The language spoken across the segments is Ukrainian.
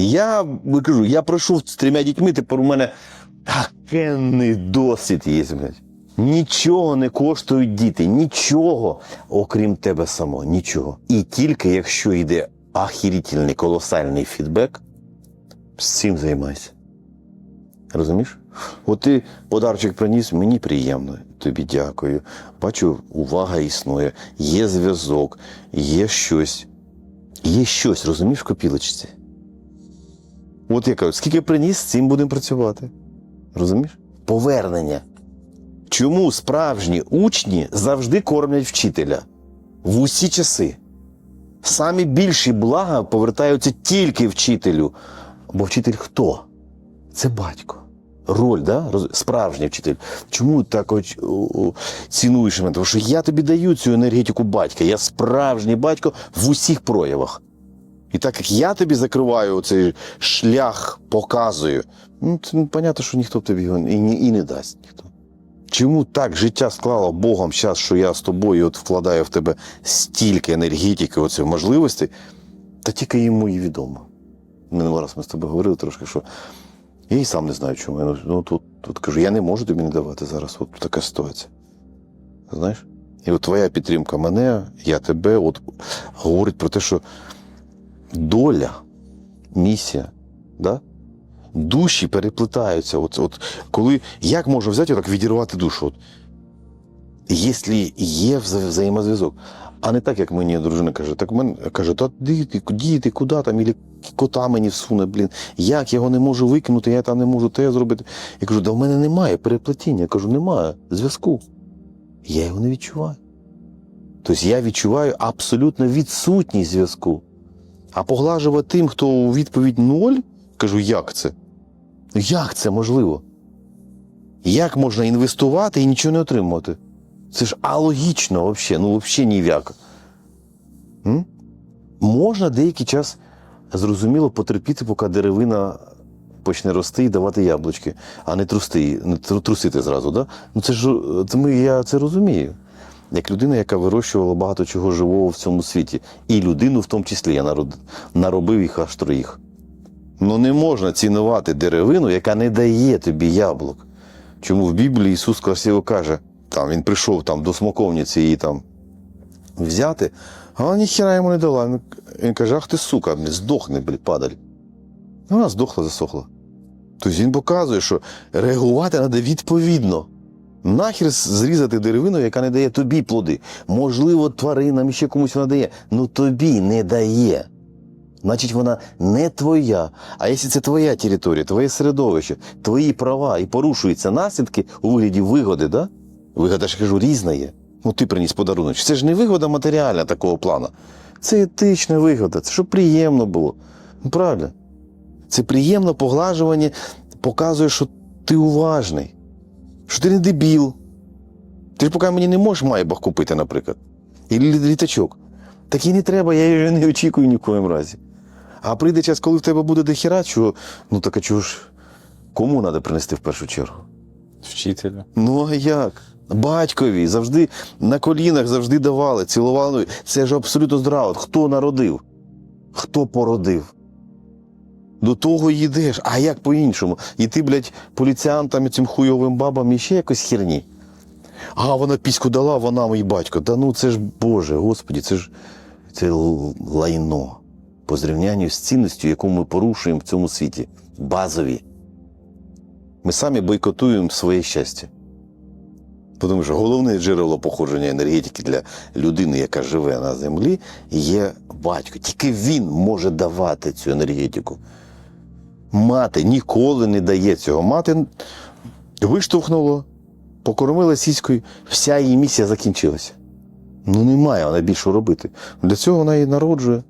Я кажу, я пройшов з трьома дітьми, тепер у мене такенний досвід є. Блядь. Нічого не коштують діти, нічого, окрім тебе самого, нічого. І тільки якщо йде ахірітельний колосальний фідбек, з цим займайся. Розумієш? От ти подарчик приніс, мені приємно, тобі дякую. Бачу, увага існує, є зв'язок, є щось. Є щось, розумієш, в копілочці. От я кажу, скільки приніс, з цим будемо працювати. Розумієш? Повернення. Чому справжні учні завжди кормлять вчителя? В усі часи. Самі більші блага повертаються тільки вчителю. Бо вчитель хто? Це батько. Роль, да? справжній вчитель. Чому так от, о, о, цінуєш мене? Тому що я тобі даю цю енергетику батька. Я справжній батько в усіх проявах. І так як я тобі закриваю цей шлях, показую, ну, це ну, понятно, що ніхто тобі його і, не- і не дасть. Ніхто. Чому так життя склало Богом зараз, що я з тобою от вкладаю в тебе стільки енергетики, оцих можливостей, та тільки йому і відомо. Минулий раз ми з тобою говорили трошки, що я і сам не знаю, чому. Я, ну, тут, тут кажу, я не можу тобі не давати зараз. От така ситуація. Знаєш? І от твоя підтримка мене, я тебе, от говорить про те, що доля, місія, да? душі переплетаються. От, от, коли, як можна взяти так відірвати душу? От, якщо є вза- взаємозв'язок. А не так, як мені дружина каже, так мен каже, та діти, діти, куди там, і кота мені всуне, блін. Як я його не можу викинути, я там не можу те зробити. Я кажу, да в мене немає переплетіння. Я кажу, немає зв'язку. Я його не відчуваю. Тобто я відчуваю абсолютно відсутність зв'язку. А поглажувати тим, хто у відповідь ноль, кажу, як це? Як це можливо? Як можна інвестувати і нічого не отримувати? Це ж алогічно взагалі, ну взагалі ніяк. М? Можна деякий час зрозуміло потерпіти, поки деревина почне рости і давати яблучки, а не трусти, не трусити зразу. Да? Ну це ж це ми, я це розумію. Як людина, яка вирощувала багато чого живого в цьому світі. І людину в тому числі я наробив їх аж троїх. Ну не можна цінувати деревину, яка не дає тобі яблук. Чому в Біблії Ісус красиво каже, там він прийшов там до смоковниці її там взяти, а вона ніхіра йому не дала. Він- каже, ах ти сука, здохне, блін, падаль. Вона здохла, засохла. Тобто він показує, що реагувати треба відповідно. Нахер зрізати деревину, яка не дає тобі плоди. Можливо, тваринам ще комусь вона дає, ну тобі не дає. Значить, вона не твоя. А якщо це твоя територія, твоє середовище, твої права і порушуються наслідки у вигляді вигоди, да? Вигода ж кажу, різна є. Ну, ти приніс подарунок. Це ж не вигода матеріальна такого плану. Це етична вигода, це щоб приємно було. Ну, правильно? Це приємне поглажування, показує, що ти уважний, що ти не дебіл. Ти ж поки мені не можеш майбах купити, наприклад. І літачок. Так і не треба, я її не очікую ні в коїм разі. А прийде час, коли в тебе буде дохіра, чого, ну так а чого ж, кому треба принести в першу чергу? Вчителя. Ну а як? Батькові завжди на колінах завжди давали, цілували. Це ж абсолютно здраво. Хто народив? Хто породив? До того йдеш. А як по-іншому? І ти, блядь, поліціантам цим хуйовим бабам і ще якось херні. А вона піську дала, вона мій батько. Та ну це ж Боже, Господі, це ж це лайно по зрівнянню з цінністю, яку ми порушуємо в цьому світі. Базові. Ми самі бойкотуємо своє щастя. Тому що головне джерело походження енергетики для людини, яка живе на землі, є батько. Тільки він може давати цю енергетику. Мати ніколи не дає цього. Мати виштовхнула, покормила сіською, вся її місія закінчилася. Ну, немає вона більше робити. Для цього вона її народжує.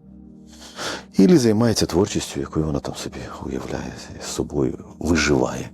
І займається творчістю, якою вона там собі уявляє собою, виживає.